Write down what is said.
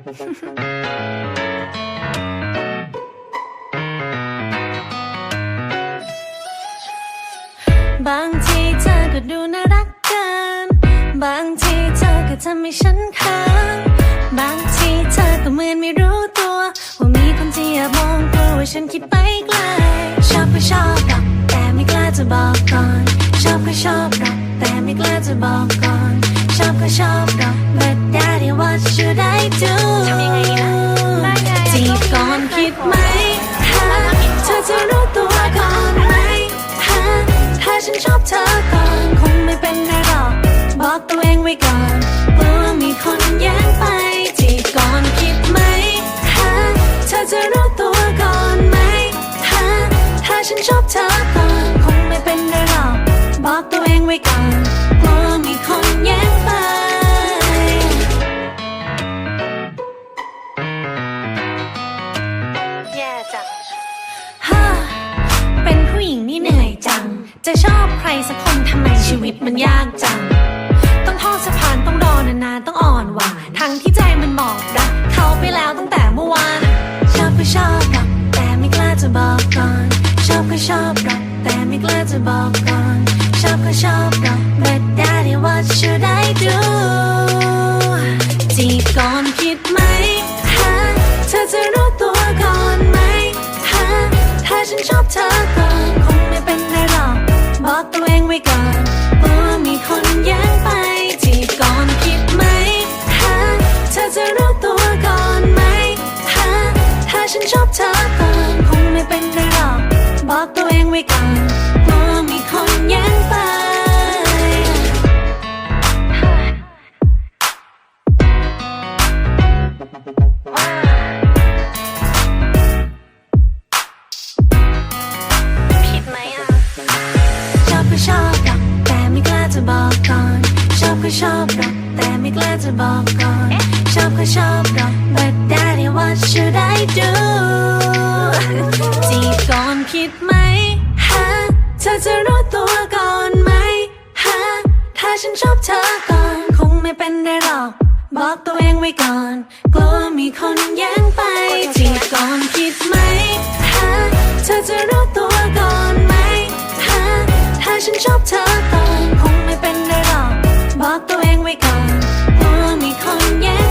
บางทีเธอก็ดูน่ารักเกิน บางทีเธอก็ทำให้ฉันเขินบางทีเธอก็เหมือนไม่รู้ตัว ว่ามีคนที่แอบมองกลัวว่าฉันคิดไปไกล ชอบก็ชอบหรอกแต่ไม่กล้าจะบอกก่อน ชอบก็ชอบหรอกแต่ไม่กล้าจะบอกก่อน ไงดีนะได้ไงจีบก่อนคิดไหมฮะเธอจะรู้ตัวก่อนไหมฮะถ้าฉันชอบเธอก่อน จะชอบใครสักคนทำไมชีวิตมันยากจัง ต้องทอดสะพานต้องรอนานๆต้องอ่อนหวานทั้งที่ใจมันบอกรักเขาไปแล้วตั้งแต่เมื่อวาน ชอบก็ชอบรอกแต่ไม่กล้าจะบอกก่อน ชอบก็ชอบรอกแต่ไม่กล้าจะบอกก่อน ชอบก็ชอบรอก but daddy what should I do จีก่อนคิดไหม อกตัวเองไว้ก่อนกลัวมีคนแย่งไปจีบก่อนคิดไหมฮะเธอจะรู้ตัวก่อนไหมฮะถ้าฉันชอบเธอก่อนคงไม่เป็นไรหรอกบอกตัวเองไว้ก่อน จะบอกก่อนชอบก็ชอบหรอกแต่ไม่กล้าจะบอกก่อนชอบก็ชอบหรอก but daddy what should I do จีบก่อนคิดไหมฮะเธอจะรู้ตัวก่อนไหมฮะถ้าฉันชอบเธอก่อนคงไม่เป็นไรหรอกบอกตัวเองไว้ก่อนกลัวมีคนแย่งไปจีบก่อนคิดไหมฮะเธอจะรู้ตัวก่อนไหมฮะถ้าฉันชอบเธอ พอมีคนแย่